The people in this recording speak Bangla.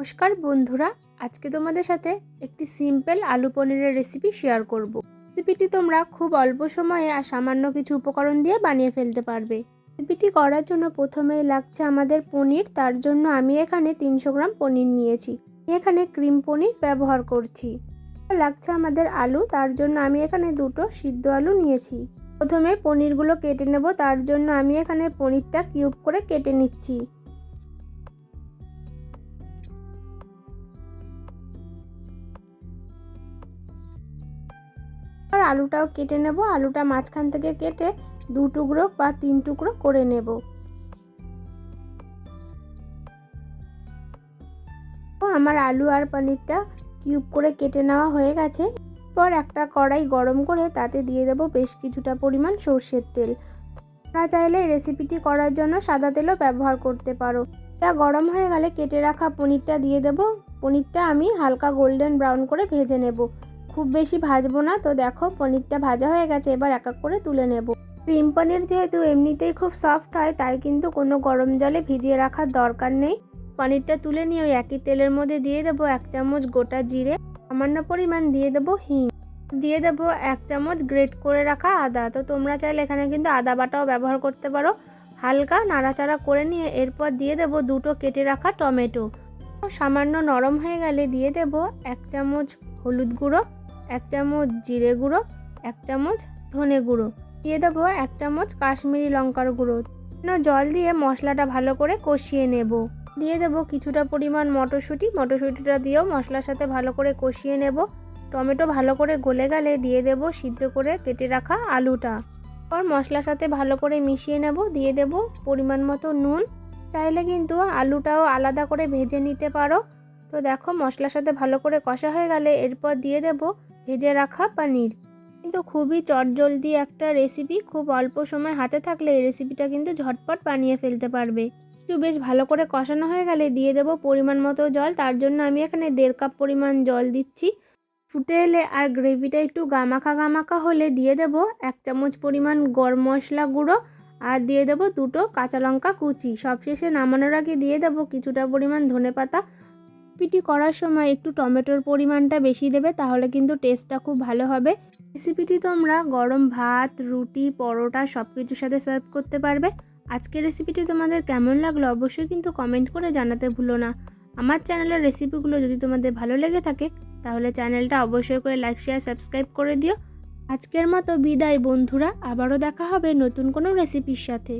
নমস্কার বন্ধুরা, আজকে তোমাদের সাথে একটি সিম্পল আলু পনিরের রেসিপি শেয়ার করব। রেসিপিটি তোমরা খুব অল্প সময়ে আর সামান্য কিছু উপকরণ দিয়ে বানিয়ে ফেলতে পারবে। রেসিপিটি করার জন্য প্রথমেই লাগছে আমাদের পনির, তার জন্য আমি এখানে তিনশো গ্রাম পনির নিয়েছি। এখানে ক্রিম পনির ব্যবহার করছি। লাগছে আমাদের আলু, তার জন্য আমি এখানে দুটো সিদ্ধ আলু নিয়েছি। প্রথমে পনিরগুলো কেটে নেব, তার জন্য আমি এখানে পনিরটা কিউব করে কেটে নিচ্ছি। আর আলুটাও কেটে নেব। আলুটা মাঝখান থেকে কেটে দু টুকরো বা তিন টুকরো করে নেব। আমার আলু আর পনিরটা কিউব করে কেটে নেওয়া হয়ে গেছে। পর একটা কড়াই গরম করে তাতে দিয়ে দেব বেশ কিছুটা পরিমাণ সর্ষের তেল। তোমরা চাইলে রেসিপিটি করার জন্য সাদা তেলও ব্যবহার করতে পারো। এটা গরম হয়ে গেলে কেটে রাখা পনিরটা দিয়ে দেব। পনিরটা আমি হালকা গোল্ডেন ব্রাউন করে ভেজে নেব। খুব বেশি ভাজবো না। তো দেখো, পনিরটা ভাজা হয়ে গেছে, এবার এক এক করে তুলে নেব। ক্রিম পনির যেহেতু এমনিতেই খুব সফট হয়, তাই কিন্তু কোনো গরম জলে ভিজিয়ে রাখার দরকার নেই। পনিরটা তুলে নিয়ে ওই একই তেলের মধ্যে দিয়ে দেবো এক চামচ গোটা জিরে, সামান্য পরিমাণ দিয়ে দেবো হিং। দিয়ে দেবো এক চামচ গ্রেট করে রাখা আদা। তো তোমরা চাইলে এখানে কিন্তু আদা বাটাও ব্যবহার করতে পারো। হালকা নাড়াচাড়া করে নিয়ে এরপর দিয়ে দেবো দুটো কেটে রাখা টমেটো। সামান্য নরম হয়ে গেলে দিয়ে দেব এক চামচ হলুদ গুঁড়ো এক চামচ জিরে গুঁড়ো, এক চামচ ধনে গুঁড়ো। দিয়ে দেবো এক চামচ কাশ্মীরি লঙ্কার গুঁড়ো। জল দিয়ে মশলাটা ভালো করে কষিয়ে নেব। দিয়ে দেবো কিছুটা পরিমাণ মটরশুঁটি। মটরশুঁটিটা দিয়েও মশলার সাথে ভালো করে কষিয়ে নেব। টমেটো ভালো করে গলে গেলে দিয়ে দেব সিদ্ধ করে কেটে রাখা আলুটা। পর মশলার সাথে ভালো করে মিশিয়ে নেব। দিয়ে দেব পরিমাণ মতো নুন। চাইলে কিন্তু আলুটাও আলাদা করে ভেজে নিতে পারো। তো দেখো মশলার সাথে ভালো করে কষা হয়ে গেলে এরপর দিয়ে দেব ভেজে রাখা পনির। কিন্তু খুবই চটজলদি একটা রেসিপি খুব অল্প সময় হাতে থাকলে এই রেসিপিটা কিন্তু ঝটপট বানিয়ে ফেলতে পারবে। একটু বেশ ভালো করে কষানো হয়ে গেলে দিয়ে দেব পরিমাণ মতো জল। তার জন্য আমি এখানে দেড় কাপ পরিমাণ জল দিচ্ছি। ফুটে এলে আর গ্রেভিটা একটু গামাখা গামাখা হলে দিয়ে দেব এক চামচ পরিমাণ গরম মশলা গুঁড়ো আর দিয়ে দেব দুটো কাঁচা লঙ্কা কুচি। সবশেষে নামানোর আগে দিয়ে দেব কিছুটা পরিমাণ ধনে পাতা রেসিপিটি করার সময় একটু টমেটোর পরিমাণটা বেশি দেবে, তাহলে কিন্তু টেস্টটা খুব ভালো হবে। রেসিপিটি তোমরা গরম ভাত, রুটি, পরোটা সব কিছুর সাথে সার্ভ করতে পারবে। আজকের রেসিপিটি তোমাদের কেমন লাগল অবশ্যই কিন্তু কমেন্ট করে জানাতে ভুলো না। আমার চ্যানেলের রেসিপিগুলো যদি তোমাদের ভালো লেগে থাকে, তাহলে চ্যানেলটা অবশ্যই করে লাইক শেয়ার সাবস্ক্রাইব করে দিও। আজকের মতো বিদায় বন্ধুরা, আবারও দেখা হবে নতুন কোনো রেসিপির সাথে।